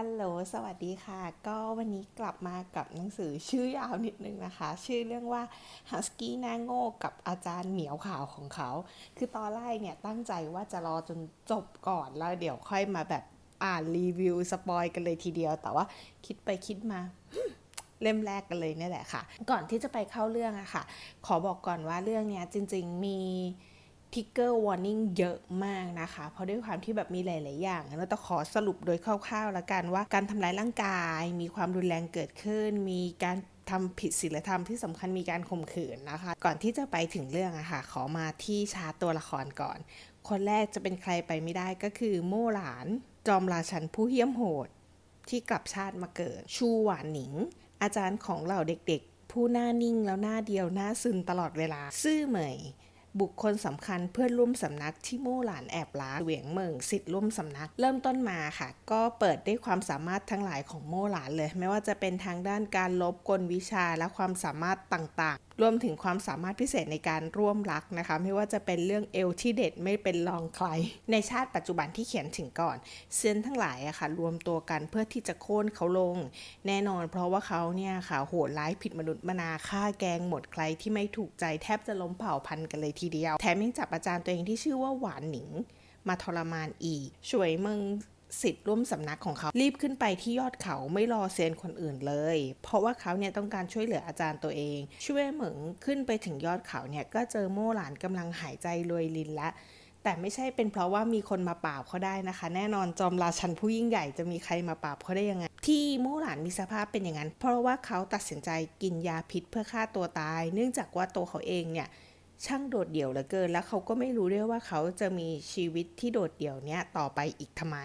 ฮัลโหล สวัสดีค่ะ ก็วันนี้กลับมากับหนังสือชื่อยาวนิดนึงนะคะ ชื่อเรื่องว่า Husky หน้าโง่กับอาจารย์เหมียวขาวของเขา คือตอนแรกเนี่ยตั้งใจว่าจะรอจนจบก่อนแล้วเดี๋ยวค่อยมาแบบอ่านรีวิวสปอยกันเลยทีเดียว แต่ว่าคิดไปคิดมาเล่มแรกกันเลยนี่แหละค่ะ ก่อนที่จะไปเข้าเรื่องอะค่ะ ขอบอกก่อนว่าเรื่องเนี้ยจริง ๆ มี ทิกเกอร์วอร์นิ่งเยอะมากนะคะ เพราะด้วยความที่แบบมีหลาย ๆ อย่างแล้วแต่ขอสรุปโดยคร่าว ๆล้วกันว่าการทำร้ายร่างกาย มีความรุนแรงเกิดขึ้น มีการทำผิดศีลธรรมที่สำคัญมีการข่มขืนนะคะ ก่อนที่จะไปถึงเรื่องอะค่ะ ขอมาที่ชาตตัวละครก่อน คนแรกจะเป็นใครไปไม่ได้ก็คือโม่หลาน จอมราชันผู้เหี้ยมโหด ที่กลับชาติมาเกิด ชูหวานหนิง อาจารย์ของเหล่าเด็กๆ ผู้หน้านิ่งแล้วหน้าเดียวหน้าซึนตลอดเวลา ซื่อเหมย บุคคลสำคัญเพื่อนร่วมสำนักที่มู่หลานแอบล้าเหวียงเมิงสิทธิ์ร่วมสำนัก เริ่มต้นมาค่ะ ก็เปิดด้วยความสามารถทั้งหลายของโม่หลานเลย ไม่ว่าจะเป็นทางด้านการลบกลวิชาและความสามารถต่าง รวมถึงความสามารถพิเศษในการร่วมรักนะคะ ไม่ว่าจะเป็นเรื่องเอวที่เด็ดไม่เป็นรองใคร ในชาติปัจจุบันที่เขียนถึงก่อน เซียนทั้งหลายอะค่ะรวมตัวกันเพื่อที่จะโค่นเขาลง แน่นอนเพราะว่าเขาเนี่ยค่ะโหดร้ายผิดมนุษย์มนาฆ่าแกงหมดใครที่ไม่ถูกใจแทบจะล้มเผ่าพันธุ์กันเลยทีเดียว แถมยังจับอาจารย์ตัวเองที่ชื่อว่าหวานหนิงมาทรมานอีก ช่วยมือง สิทธิ์ร่วมสำนักของเขา รีบขึ้นไปที่ยอดเขาไม่รอเซียนคนอื่นเลย เพราะว่าเขาเนี่ยต้องการช่วยเหลืออาจารย์ตัวเอง ช่วยเหมิงขึ้นไปถึงยอดเขาเนี่ยก็เจอโม่หลานกำลังหายใจรวยลินละแต่ไม่ใช่เป็นเพราะว่ามีคนมาปราบเขาได้นะคะ แน่นอนจอมราชันผู้ยิ่งใหญ่จะมีใครมาปราบเขาได้ยังไง ที่โม่หลานมีสภาพเป็นอย่างนั้น เพราะว่าเขาตัดสินใจกินยาพิษเพื่อฆ่าตัวตาย เนื่องจากว่าตัวเขาเองเนี่ยช่างโดดเดี่ยวเหลือเกิน แล้วเขาก็ไม่รู้ด้วยว่าเขาจะมีชีวิตที่โดดเดี่ยวเนี้ยต่อไปอีกทำไม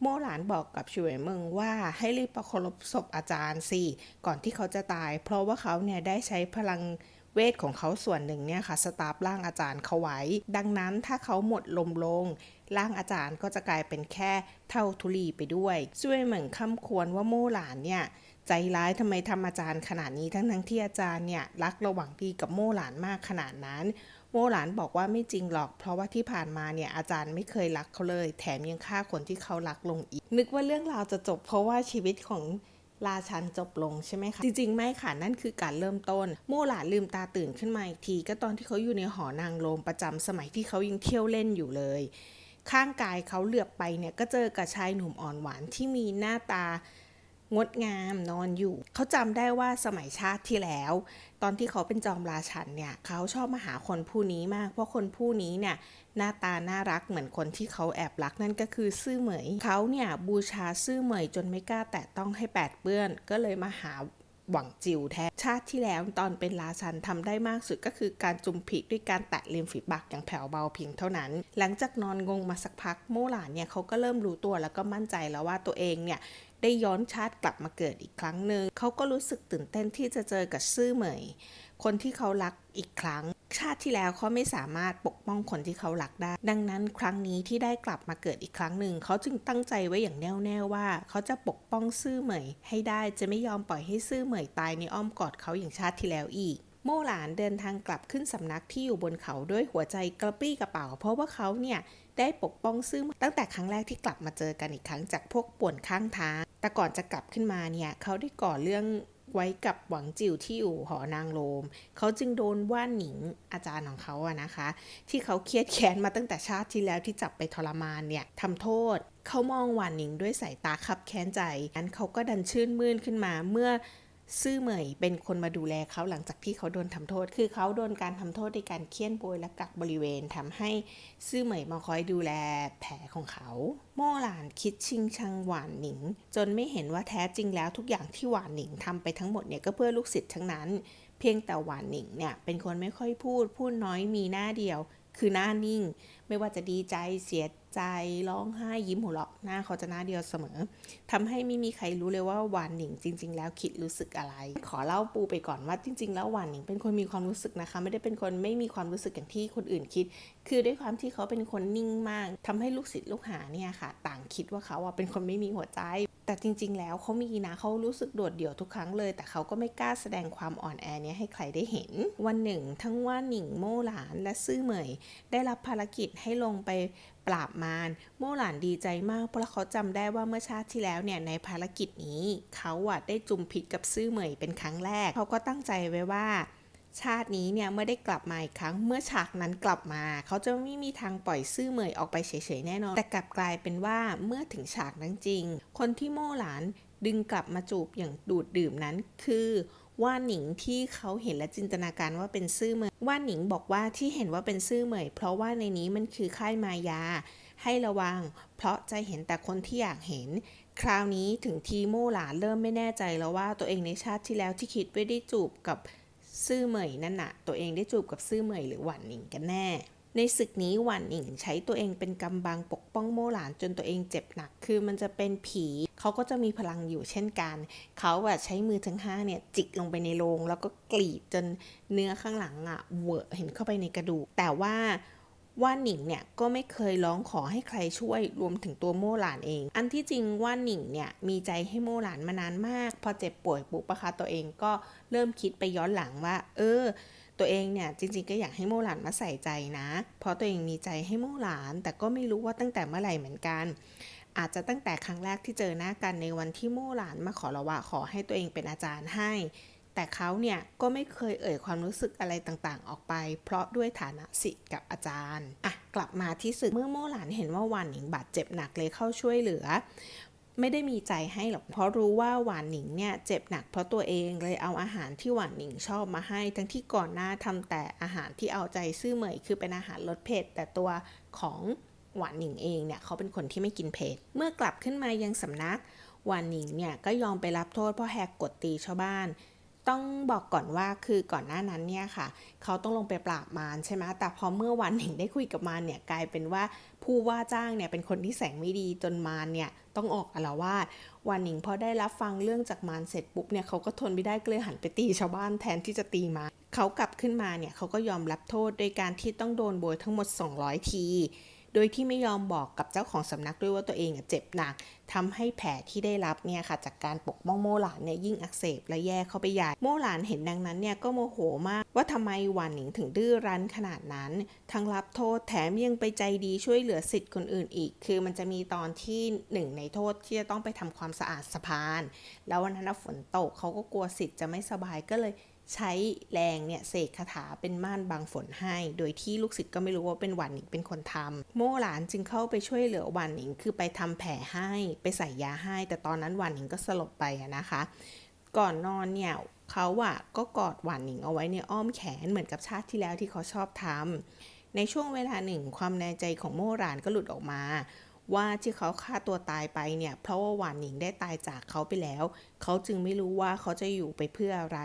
โม่หลานบอกกับช่วยเมิงว่าให้รีบประครบศพอาจารย์สิก่อนที่เขาจะตาย เพราะว่าเขาเนี่ยได้ใช้พลังเวทของเขาส่วนหนึ่งเนี่ยค่ะสตาร์ฟร่างอาจารย์เขาไว้ ดังนั้นถ้าเขาหมดลมลงร่างอาจารย์ก็จะกลายเป็นแค่เท่าทุลีไปด้วยช่วยเหมือนคำควรว่าโม่หลานเนี่ยใจร้ายทำไมทำอาจารย์ขนาดนี้ทั้งทั้งที่อาจารย์เนี่ยรักระหว่างดีกับโม่หลานมากขนาดนั้น โม่หลานบอกว่าไม่จริงหรอก เพราะว่าที่ผ่านมาเนี่ยอาจารย์ไม่เคยรักเขาเลย แถมยังฆ่าคนที่เขารักลงอีก นึกว่าเรื่องราวจะจบ เพราะว่าชีวิตของราชันจบลงใช่ไหมคะ จริงๆ ไม่ค่ะ นั่นคือการเริ่มต้น โมหลานลืมตาตื่นขึ้นมาอีกที ก็ตอนที่เขาอยู่ในหอนางโรมประจำสมัยที่เขายังเที่ยวเล่นอยู่เลย ข้างกายเขาเหลือบไปเนี่ยก็เจอกับชายหนุ่มอ่อนหวานที่มีหน้าตา งดงามนอนอยู่ เขาจำได้ว่าสมัยชาติที่แล้ว ตอนที่เขาเป็นจอมราชันเนี่ยเขาชอบมาหาคนผู้นี้มาก เพราะคนผู้นี้เนี่ยหน้าตาน่ารักเหมือนคนที่เขาแอบรักนั่นก็คือซื่อเหมยเขาเนี่ยบูชาซื่อเหมยจนไม่กล้าแตะต้องให้แปดเปื้อน ก็เลยมาหาหวังจิวแทนชาติที่แล้วตอนเป็นราชันทำได้มากสุดก็คือการจุมผิดด้วยการแตะริมฝีปากอย่างแผ่วเบาเพียงเท่านั้น หลังจากนอนงงมาสักพักโมหลานเนี่ยเขาก็เริ่มรู้ตัวแล้วก็มั่นใจแล้วว่าตัวเองเนี่ย ได้ย้อนชาติกลับมาเกิดอีกครั้งหนึ่งเขาก็รู้สึกตื่นเต้นที่จะเจอกับซื่อเหมย คนที่เขารักอีกครั้ง ชาติที่แล้วเขาไม่สามารถปกป้องคนที่เขารักได้ ดังนั้นครั้งนี้ที่ได้กลับมาเกิดอีกครั้งหนึ่งเขาจึงตั้งใจไว้อย่างแน่วแน่ว่า เขาจะปกป้องซื่อเหมย ให้ได้จะไม่ยอมปล่อยให้ซื่อเหมยตายในอ้อมกอดเขาอย่างชาติที่แล้วอีกโมหลานเดินทางกลับขึ้นสำนักที่อยู่บนเขาด้วยหัวใจกระปรี้กระเป๋า เพราะว่าเขาเนี่ยได้ปกป้องซื่อตั้งแต่ครั้งแรกที่กลับมาเจอกันอีกครั้งจากพวกป่วนข้างทาง แต่ก่อนจะกลับขึ้นมาเนี่ยเขาได้ก่อเรื่องไว้กับหวังจิ๋วที่อยู่หอนางโรมเขาจึงโดนว่านหนิงอาจารย์ของเขาอะนะคะ ที่เขาเครียดแค้นมาตั้งแต่ชาติที่แล้วที่จับไปทรมานเนี่ยทำโทษ เขามองหวานหนิงด้วยสายตาคับแค้นใจนั้นเขาก็ดันชื่นมื่นขึ้นมาเมื่อ ซื่อเหมยเป็นคนมาดูแลเขาหลังจากที่เขาโดนทำโทษ คือเขาโดนการทำโทษในการเคี่ยนโปยและกักบริเวณทำให้ซื่อเหมยมาคอยดูแลแผลของเขา โม่หลานคิดชิงชังหวานหนิง จนไม่เห็นว่าแท้จริงแล้วทุกอย่างที่หวานหนิงทำไปทั้งหมดเนี่ยก็เพื่อลูกศิษย์ทั้งนั้น เพียงแต่หวานหนิงเนี่ยเป็นคนไม่ค่อยพูด พูดน้อยมีหน้าเดียว คือหน้านิ่ง ไม่ว่าจะดีใจเสีย ใจร้องไห้ยิ้มหัวเราะหน้าเขาจะหน้าเดียวเสมอทำให้ไม่มีใครรู้เลยว่าหวานหนิงจริง ๆ แล้วคิดรู้สึกอะไร ขอเล่าปูไปก่อนว่าจริง ๆ แล้วหวานหนิงเป็นคนมีความรู้สึกนะคะ ไม่ได้เป็นคนไม่มีความรู้สึกอย่างที่คนอื่นคิด คือด้วยความที่เขาเป็นคนนิ่งมากทำให้ลูกศิษย์ลูกหาเนี่ยค่ะ ต่างคิดว่าเขาเป็นคนไม่มีหัวใจ แต่จริงๆ แล้วเขามีนะเขารู้สึกโดดเดี่ยวทุกครั้งเลย แต่เขาก็ไม่กล้าแสดงความอ่อนแอเนี้ยให้ใครได้เห็น วันหนึ่ง ทั้งว่าหนิงโมหลานและซื่อเหมย ได้รับภารกิจให้ลงไปปราบมารโมหลานดีใจมากเพราะเขาจำได้ว่าเมื่อชาติที่แล้วเนี่ยในภารกิจนี้เขาอะได้จุมพิษกับซื่อเหมยเป็นครั้งแรก เขาก็ตั้งใจไว้ว่า ชาตินี้เนี่ยเมื่อได้กลับมาอีกครั้งเมื่อฉากนั้นกลับมา เขาจะไม่มีทางปล่อยซื่อเหมยออกไปเฉยๆแน่นอน แต่กลับกลายเป็นว่าเมื่อถึงฉากนั้นจริง คนที่โม่หลานดึงกลับมาจูบอย่างดูดดื่มนั้นคือว่าหนิงที่เขาเห็นและจินตนาการว่าเป็นซื่อเหมยว่าหนิงบอกว่าที่เห็นว่าเป็นซื่อเหมย เพราะว่าในนี้มันคือค่ายมายา ให้ระวัง เพราะจะเห็นแต่คนที่อยากเห็น คราวนี้ถึงทีโมหลานเริ่มไม่แน่ใจแล้วว่าตัวเองในชาติที่แล้วที่คิดไว้ได้จูบกับ ซื่อเหมยนั่นน่ะตัวเองได้จูบกับซื่อเหมยหรือหวานหนิงกันแน่ ในศึกนี้หวานหนิงใช้ตัวเองเป็นกำบังปกป้องโมหลานจนตัวเองเจ็บหนัก คือมันจะเป็นผีเขาก็จะมีพลังอยู่เช่นกัน เขาแบบใช้มือทั้งห้าเนี่ยจิกลงไปในโลง แล้วก็กรีดจนเนื้อข้างหลังอะเวอะเห็นเข้าไปในกระดูก แต่ว่า ว่านหนิงเนี่ยก็ไม่เคยร้องขอให้ใครช่วยรวมถึงตัวโม่หลานเอง อันที่จริงว่านหนิงเนี่ยมีใจให้โม่หลานมานานมาก พอเจ็บป่วยปุ๊บปะคะตัวเองก็เริ่มคิดไปย้อนหลังว่า เออ ตัวเองเนี่ยจริงๆก็อยากให้โม่หลานมาใส่ใจนะ เพราะตัวเองมีใจให้โม่หลาน แต่ก็ไม่รู้ว่าตั้งแต่เมื่อไหร่เหมือนกันอาจจะตั้งแต่ครั้งแรกที่เจอหน้ากันในวันที่โม่หลานมาขอละวะขอให้ตัวเองเป็นอาจารย์ให้ แต่เขาเนี่ยก็ไม่เคยเอ่ยความรู้สึกอะไรต่างๆ ออกไป เพราะด้วยฐานะสิทธิ์กับอาจารย์อะกลับมาที่ศึกเมื่อโมหลานเห็นว่าวานหนิงบาดเจ็บหนักเลยเข้าช่วยเหลือ ไม่ได้มีใจให้หรอกเพราะรู้ว่าหวานหนิงเนี่ยเจ็บหนักเพราะตัวเองเลยเอาอาหารที่หวานหนิงชอบมาให้ ทั้งที่ก่อนหน้าทำแต่อาหารที่เอาใจซื่อเหมยคือเป็นอาหารลดเผ็ดแต่ตัวของหวานหนิงเองเนี่ยเขาเป็นคนที่ไม่กินเผ็ดเมื่อกลับขึ้นมายังสำนักหวานหนิงเนี่ยก็ยอมไปรับโทษเพราะแหกกฎตีชาวบ้าน ต้องบอกก่อนว่าคือก่อนหน้านั้นเนี่ยค่ะ เขาต้องลงไปปราบมารใช่ไหมแต่พอเมื่อวันหนิงได้คุยกับมารเนี่ยกลายเป็นว่าผู้ว่าจ้างเนี่ยเป็นคนที่แสงไม่ดีจนมารเนี่ยต้องออกอาละวาดวันหนิงพอได้รับฟังเรื่องจากมารเสร็จปุ๊บเนี่ยเขาก็ทนไม่ได้ก็เลยหันไปตีชาวบ้านแทนที่จะตีมารเขากลับขึ้นมาเนี่ยเขาก็ยอมรับโทษโดยการที่ต้องโดนโบยทั้งหมด 200 ที ดยที่ไม่ยอมบอกกับเจ้าของสำนักด้วยว่าตัวเองเจ็บหนักทำให้แผลที่ได้รับเนี่ยค่ะจากการปกป้องโมหลานเนี่ยยิ่งอักเสบและแย่เข้าไปใหญ่โมหลานเห็นดังนั้นเนี่ยก็โมโหมากว่าทำไมหวานหนิงถึงดื้อรั้นขนาดนั้น ทั้งรับโทษแถมยังไปใจดีช่วยเหลือสิทธิ์คนอื่นอีก คือมันจะมีตอนที่หนึ่งในโทษที่จะต้องไปทำความสะอาดสะพาน แล้ววันนั้นฝนตกเขาก็กลัวสิทธิ์จะไม่สบายก็เลย ใช้แรงเนี่ยเสกคาถาเป็นม่านบังฝนให้ โดยที่ลูกศิษย์ก็ไม่รู้ว่าเป็นหวานหนิงเป็นคนทำโม่หลานจึงเข้าไปช่วยเหลือหวานหนิงคือไปทำแผลให้ไปใส่ยาให้ แต่ตอนนั้นหวานหนิงก็สลบไปนะคะ ก่อนนอนเนี่ยเขาอะก็กอดหวานหนิงเอาไว้ในอ้อมแขนเหมือนกับชาติที่แล้วที่เขาชอบทำในช่วงเวลาหนึ่ง ความในใจของโม่หลานก็หลุดออกมา ว่าที่เขาฆ่าตัวตายไปเนี่ย เพราะว่าหวานหนิงได้ตายจากเขาไปแล้ว เขาจึงไม่รู้ว่าเขาจะอยู่ไปเพื่ออะไร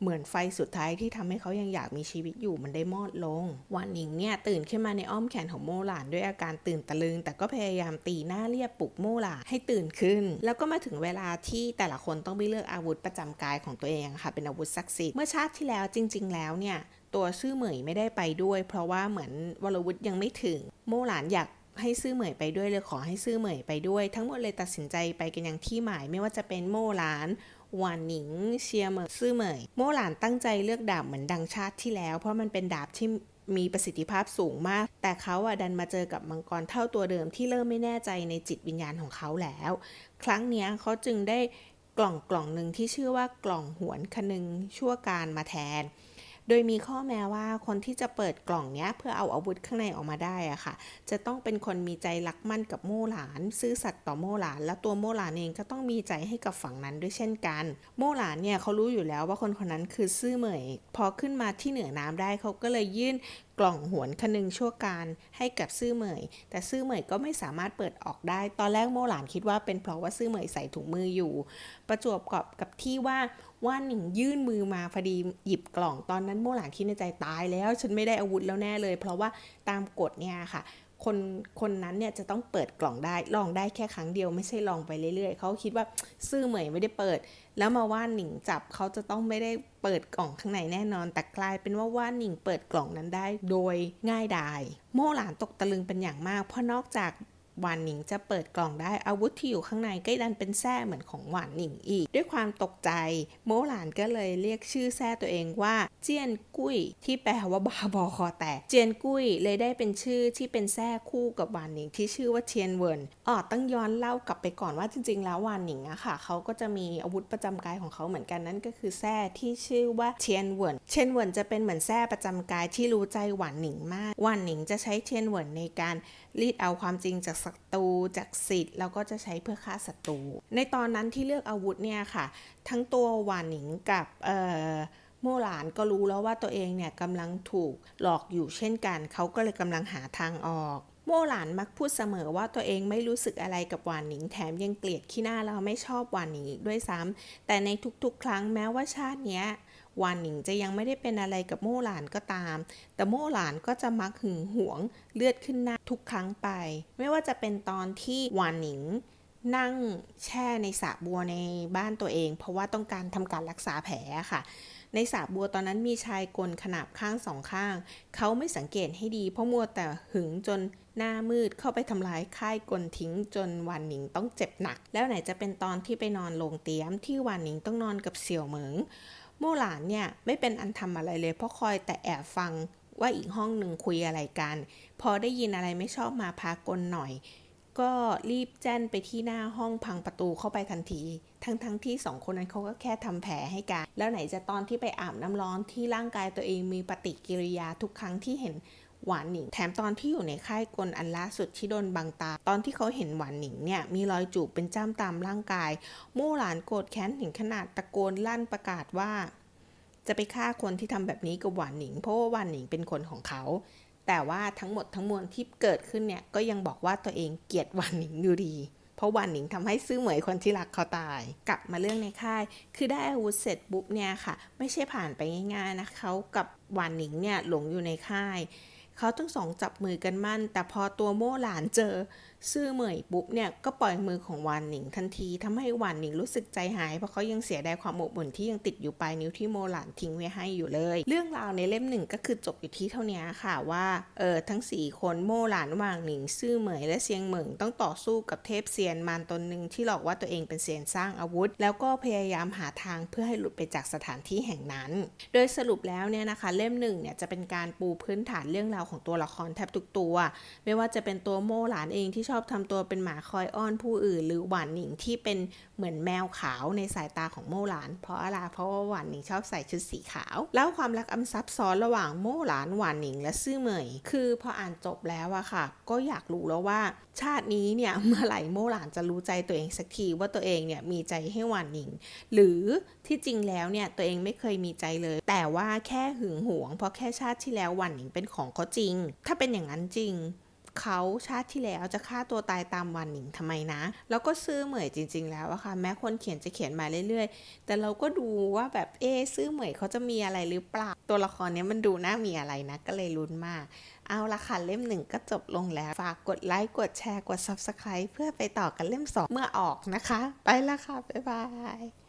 เหมือนไฟสุดท้ายที่ทำให้เขายังอยากมีชีวิตอยู่มันได้มอดลง หวานหนิงเนี่ยตื่นขึ้นมาในอ้อมแขนของโมหลานด้วยอาการตื่นตะลึง แต่ก็พยายามตีหน้าเรียบปลุกโมหลานให้ตื่นขึ้น แล้วก็มาถึงเวลาที่แต่ละคนต้องไปเลือกอาวุธประจำกายของตัวเองค่ะ เป็นอาวุธศักดิ์สิทธิ์เมื่อชาติที่แล้วจริง ๆ แล้วเนี่ยตัวซื่อเหมยไม่ได้ไปด้วย เพราะว่าเหมือนวรวุฒิยังไม่ถึง โมหลานอยาก ให้ซื่อเหมยไปด้วยเลยขอให้ซื่อเหมยไปด้วย ทั้งหมดเลยตัดสินใจไปกันยังที่หมายไม่ว่าจะเป็นโมหลานหวานหนิงเชียเหมยซื่อเหมยโมหลานตั้งใจเลือกดาบเหมือนดังชาติที่แล้ว เพราะมันเป็นดาบที่มีประสิทธิภาพสูงมาก แต่เขาอะดันมาเจอกับมังกรเท่าตัวเดิมที่เริ่มไม่แน่ใจในจิตวิญญาณของเขาแล้ว ครั้งนี้เขาจึงได้กล่องกล่องหนึ่งที่ชื่อว่ากล่องหวนคนึงชั่วการมาแทน ดยมีข้อแม้ว่าคนที่จะเปิดกล่องเนี้ยเพื่อเอาอาวุธข้างในออกมาได้อะค่ะ จะต้องเป็นคนมีใจรักมั่นกับโมหลาน ซื่อสัตย์ต่อโมหลาน และตัวโมหลานเองก็ต้องมีใจให้กับฝั่งนั้นด้วยเช่นกัน โมหลานเนี่ยเขารู้อยู่แล้วว่าคนคนนั้นคือซื่อเหมย พอขึ้นมาที่เหนือน้ำได้เขาก็เลยยื่นกล่องหวนคนึงชั่วการให้กับซื่อเหมย แต่ซื่อเหมยก็ไม่สามารถเปิดออกได้ ตอนแรกโมหลานคิดว่าเป็นเพราะว่าซื่อเหมยใส่ถุงมืออยู่ ประจวบกับกับที่ว่า ว่านหนิงยื่นมือมาพอดีหยิบกล่องตอนนั้นโมหลานคิดในใจตายแล้ว ฉันไม่ได้อาวุธแล้วแน่เลย เพราะว่าตามกฎเนี่ยค่ะคนคนนั้นเนี่ยจะต้องเปิดกล่องได้ลองได้แค่ครั้งเดียวไม่ใช่ลองไปเรื่อยๆเขาคิดว่าซื่อเหมยไม่ได้เปิด แล้วมาว่านหนิงจับเขาจะต้องไม่ได้เปิดกล่องข้างในแน่นอน แต่กลายเป็นว่าว่านหนิงเปิดกล่องนั้นได้โดยง่ายดาย โม่หลานตกตะลึงเป็นอย่างมาก เพราะนอกจาก หวานหนิงจะเปิดกล่องได้อาวุธที่อยู่ข้างในก็ดันเป็นแส้เหมือนของหวานหนิงอีก ด้วยความตกใจ โมหลานก็เลยเรียกชื่อแส้ตัวเองว่าเจียนกุ้ย ที่แปลว่าบาบอคอแตกเจียนกุ้ยเลยได้เป็นชื่อที่เป็นแส้คู่กับหวานหนิงที่ชื่อว่าเทียนเวินอ๋อต้องย้อนเล่ากลับไปก่อนว่าจริง ๆ แล้วหวานหนิงอะค่ะเขาก็จะมีอาวุธประจำกายของเขาเหมือนกันนั่นก็คือแส้ที่ชื่อว่าเทียนเวินเทียนเวินจะเป็นเหมือนแส้ประจำกายที่รู้ใจหวานหนิงมากหวานหนิงจะใช้เทียนเวินในการรีดเอาความจริงจากศัตรูจากสิทธิ์แล้วก็จะใช้เพื่อฆ่าศัตรู ในตอนนั้นที่เลือกอาวุธเนี่ยค่ะ ทั้งตัวหวานหนิงกับเอ่อโมหลานก็รู้แล้วว่าตัวเองเนี่ยกำลังถูกหลอกอยู่เช่นกัน เขาก็เลยกำลังหาทางออกโมหลานมักพูดเสมอว่าตัวเองไม่รู้สึกอะไรกับหวานหนิงแถมยังเกลียดขี้หน้าแล้วไม่ชอบหวานหนิงอีกด้วยซ้ำแต่ในทุกๆ ครั้งแม้ว่าชาติเนี้ย วานหนิงจะยังไม่ได้เป็นอะไรกับโม่หลานก็ตาม แต่โม่หลานก็จะมักหึงหวงเลือดขึ้นหน้าทุกครั้งไป ไม่ว่าจะเป็นตอนที่วานหนิงนั่งแช่ในสระบัวในบ้านตัวเอง เพราะว่าต้องการทำการรักษาแผลค่ะ ในสระบัวตอนนั้นมีชายกลขนาบข้างสองข้าง เขาไม่สังเกตให้ดี เพราะมัวแต่หึงจนหน้ามืดเข้าไปทำร้ายค่ายกลทิ้งจนวานหนิงต้องเจ็บหนัก แล้วไหนจะเป็นตอนที่ไปนอนโรงเตี๊ยมที่วานหนิงต้องนอนกับเสี่ยวเหมิง ม่หลานเนี่ยไม่เป็นอันทำอะไรเลย เพราะคอยแต่แอบฟังว่าอีกห้องหนึ่งคุยอะไรกัน พอได้ยินอะไรไม่ชอบมาพากลหน่อย ก็รีบแจ้นไปที่หน้าห้องพังประตูเข้าไปทันที ทั้งทั้งที่สองคนนั้นเขาก็แค่ทำแผลให้กัน แล้วไหนจะตอนที่ไปอาบน้ำร้อนที่ร่างกายตัวเองมีปฏิกิริยาทุกครั้งที่เห็น หวานหนิง แถมตอนที่อยู่ในค่ายกลอันล่าสุดที่โดนบังตา ตอนที่เขาเห็นหวานหนิงเนี่ยมีรอยจูบเป็นจ้ำตามร่างกาย มู่หลานโกรธแค้นถึงขนาดตะโกนลั่นประกาศว่า จะไปฆ่าคนที่ทำแบบนี้กับหวานหนิง เพราะว่าหวานหนิงเป็นคนของเขา แต่ว่าทั้งหมดทั้งมวลที่เกิดขึ้นเนี่ยก็ยังบอกว่าตัวเองเกลียดหวานหนิงอยู่ดีเพราะหวานหนิงทำให้ซื่อเหมยคนที่รักเขาตาย กลับมาเรื่องในค่าย คือได้อาวุธเสร็จปุ๊บเนี่ยค่ะ ไม่ใช่ผ่านไปง่ายๆนะเขากับหวานหนิงเนี่ยหลงอยู่ในค่าย เขาทั้งสองจับมือกันมั่น แต่พอตัวโม่หลานเจอ ซื่อเหมยปุ๊บเนี่ยก็ปล่อยมือของวานหนิงทันทีทำให้วานหนิงรู้สึกใจหาย เพราะเขายังเสียดายความอบอุ่นที่ยังติดอยู่ปลายนิ้วที่โมหลานทิ้งไว้ให้อยู่เลย เรื่องราวในเล่มหนึ่งก็คือจบอยู่ที่เท่านี้ค่ะว่าเออทั้งสี่คนโมหลานวางหนิง ซื่อเหมยและเซียงเหมิงต้องต่อสู้กับเทพเซียนมารตนหนึ่งที่หลอกว่าตัวเองเป็นเซียนสร้างอาวุธ แล้วก็พยายามหาทางเพื่อให้หลุดไปจากสถานที่แห่งนั้น โดยสรุปแล้วเนี่ยนะคะเล่มหนึ่งเนี่ยจะเป็นการปูพื้นฐานเรื่องราวของตัวละครแทบทุกตัว ไม่ว่าจะเป็นตัวโมหลานเองที่ชอบทำตัวเป็นหมาคอยอ้อนผู้อื่น หรือหวานหนิงที่เป็นเหมือนแมวขาวในสายตาของโมหลาน เพราะอะไรเพราะว่าหวานหนิงชอบใส่ชุดสีขาว แล้วความรักอันซับซ้อนระหว่างโมหลานหวานหนิงและซื่อเหมย คือพออ่านจบแล้วอะค่ะ ก็อยากรู้แล้วว่า ชาตินี้เนี่ยเมื่อไหร่โมหลานจะรู้ใจตัวเองสักทีว่าตัวเองเนี่ยมีใจให้หวานหนิง หรือที่จริงแล้วเนี่ยตัวเองไม่เคยมีใจเลย แต่ว่าแค่หึงหวง เพราะแค่ชาติที่แล้วหวานหนิงเป็นของเขาจริง ถ้าเป็นอย่างนั้นจริง เขาชาติที่แล้วจะฆ่าตัวตายตามวันหนิงทำไมนะ แล้วก็ซื้อเหมยจริง ๆ แล้วอะค่ะ แม้คนเขียนจะเขียนมาเรื่อย ๆ แต่เราก็ดูว่าแบบเอซื้อเหมยเขาจะมีอะไรหรือเปล่า ตัวละครเนี้ยมันดูน่ามีอะไรนะ ก็เลยลุ้นมาก เอาละค่ะ เล่มหนึ่งก็จบลงแล้ว ฝากกดไลค์ กดแชร์ กด Subscribe เพื่อไปต่อกันเล่มสองเมื่อออกนะคะ ไปละค่ะ บ๊ายบาย